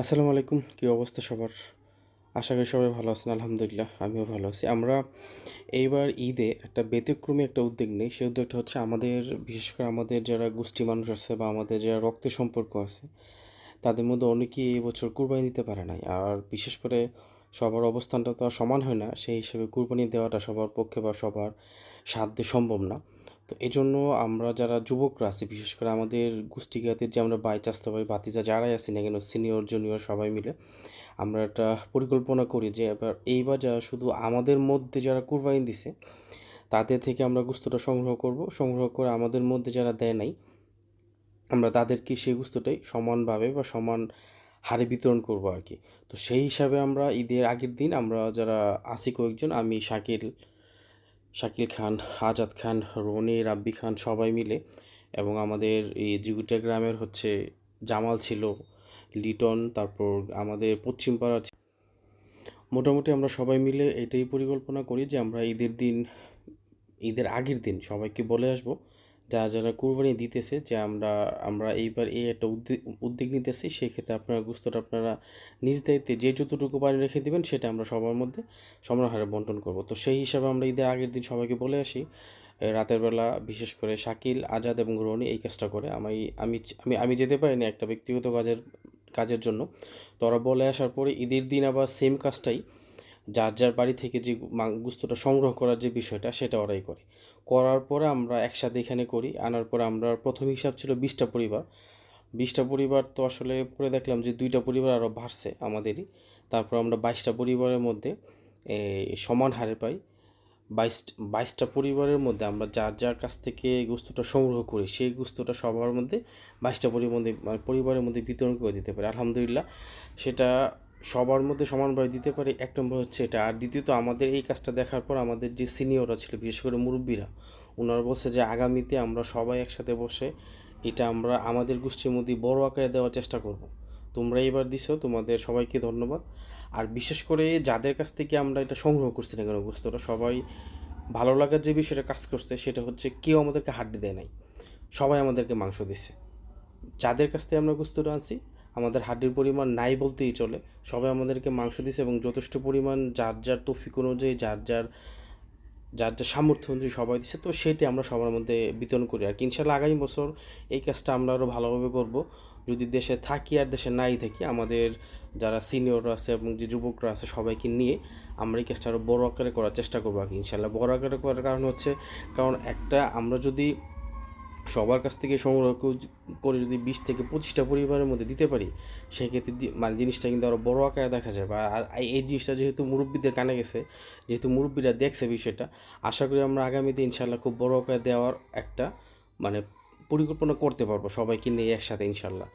আসসালামু আলাইকুম। কী অবস্থা সবার? আশা করি সবাই ভালো আছেন, আলহামদুলিল্লাহ, আমিও ভালো আছি। আমরা এইবার ঈদে একটা ব্যতিক্রমী একটা উদ্যোগ নেই। সেই উদ্যোগটা হচ্ছে আমাদের, বিশেষ করে আমাদের যারা গোষ্ঠী মানুষ আছে বা আমাদের যারা রক্তের সম্পর্ক আছে, তাদের মধ্যে অনেকেই এই বছর কুরবানি দিতে পারে নাই। আর বিশেষ করে সবার অবস্থানটা তো আর সমান হয় না, সেই হিসেবে কুরবানি দেওয়াটা সবার পক্ষে বা সবার সাধ্যে সম্ভব না। তো এই জন্য আমরা যারা যুবকরা আছি, বিশেষ করে আমাদের গোষ্ঠীঘাতের যে আমরা বাই চাস্তো ভাই বাতিজা যারাই আছি না কেন সিনিয়র জুনিয়র সবাই মিলে আমরা একটা পরিকল্পনা করি যে এবার এইবার যারা শুধু আমাদের মধ্যে যারা কুরবানি দিছে, তাদের থেকে আমরা গুস্তটা সংগ্রহ করব। সংগ্রহ করে আমাদের মধ্যে যারা দেয় নাই, আমরা তাদেরকে সেই গুস্তটাই সমানভাবে বা সমান হারে বিতরণ করব আর কি। তো সেই হিসাবে আমরা ঈদের আগের দিন আমরা যারা আছি কয়েকজন, আমি, শাকিল শাকিল খান, আজাদ খান, রনি, রাব্বি খান সবাই মিলে এবং আমাদের এই জিগুটা গ্রামের হচ্ছে জামাল ছিল, লিটন, তারপর আমাদের পশ্চিম পাড়া ছি- মোটামুটি আমরা সবাই মিলে এটাই পরিকল্পনা করি যে আমরা ঈদের দিন, ঈদের আগের দিন সবাইকে বলে আসব যারা যারা কুরবানি দিতেছে, যে আমরা আমরা এইবার এই একটা উদ্যোগ উদ্যোগ নিতেছি, সেক্ষেত্রে আপনারা গুস্তটা আপনারা নিজ দায়িত্বে যে যতটুকু পানি রেখে দিবেন, সেটা আমরা সবার মধ্যে সমান হারে বন্টন করব। তো সেই হিসাবে আমরা ঈদের আগের দিন সবাইকে বলে আসি রাতের বেলা বিশেষ করে শাকিল, আজাদ এবং রনি এই কাজটা করে। আমি আমি আমি আমি যেতে পারিনি একটা ব্যক্তিগত কাজের কাজের জন্য। তো ওরা বলে আসার পরে ঈদের দিন আবার সেম কাজটাই যার যার বাড়ি থেকে যে গুস্তটা সংগ্রহ করার যে বিষয়টা সেটা ওরাই করে। করার পরে আমরা একসাথে এখানে করি, আনার পরে আমরা প্রথম হিসাব ছিল বিশটা পরিবার। বিশটা পরিবার তো আসলে পরে দেখলাম যে দুইটা পরিবার আরও বাড়ছে আমাদেরই। তারপর আমরা বাইশটা পরিবারের মধ্যে সমান হারে পাই। বাইশ, বাইশটা পরিবারের মধ্যে আমরা যার যার কাছ থেকে গুস্তটা সংগ্রহ করি, সেই গুস্তটা সবার মধ্যে বাইশটা পরিবার মধ্যে মানে পরিবারের মধ্যে বিতরণ করে দিতে পারি। আলহামদুলিল্লাহ, সেটা সবার মধ্যে সমানভাবে দিতে পারি, এক নম্বর হচ্ছে এটা। আর দ্বিতীয়ত, আমাদের এই কাজটা দেখার পর আমাদের যে সিনিয়ররা ছিল, বিশেষ করে মুরব্বীরা ওনারা বলছে যে আগামীতে আমরা সবাই একসাথে বসে এটা আমরা আমাদের গোষ্ঠীর মধ্যে বড় আকারে দেওয়ার চেষ্টা করব। তোমরা এবার দিছো, তোমাদের সবাইকে ধন্যবাদ। আর বিশেষ করে যাদের কাছ থেকে আমরা এটা সংগ্রহ করছি না কেন বুঝতে সবাই ভালো লাগার যে বিষয়টা কাজ করছে, সেটা হচ্ছে কেউ আমাদেরকে হাড্ডি দেয় নাই। সবাই আমাদেরকে মাংস দিছে। যাদের কাছ থেকে আমরা গুস্তটা আনছি আমাদের হাড্ডির পরিমাণ নাই বলতেই চলে। সবাই আমাদেরকে মাংস দিছে এবং যথেষ্ট পরিমাণ যার যার তৌফিক অনুযায়ী, যার যার যার যার সামর্থ্য অনুযায়ী সবাই দিচ্ছে তো সেটি আমরা সবার মধ্যে বিতরণ করি আর কি। ইনশাল্লাহ আগামী বছর এই কাজটা আমরা আরও ভালোভাবে করব। যদি দেশে থাকি আর দেশে নাই থাকি, আমাদের যারা সিনিয়ররা আছে এবং যে যুবকরা আছে সবাইকে নিয়ে আমরা এই কাজটা আরও বড় আকারে করার চেষ্টা করব আর কি ইনশাল্লাহ। বড় আকারে করার কারণ হচ্ছে, কারণ একটা আমরা যদি সবার কাছ থেকে সংগ্রহ করে যদি বিশ থেকে পঁচিশটা পরিবারের মধ্যে দিতে পারি, সেক্ষেত্রে মানে জিনিসটা কিন্তু আরও বড় আকারে দেখা যায়। বা আর এই- জিনিসটা যেহেতু মুরব্বীদের কানে গেছে, যেহেতু মুরব্বীরা দেখছে বিষয়টা, আশা করি আমরা আগামীতে ইনশাল্লাহ খুব বড় আকারে দেওয়ার একটা মানে পরিকল্পনা করতে পারব সবাইকে নিয়ে একসাথে ইনশাল্লাহ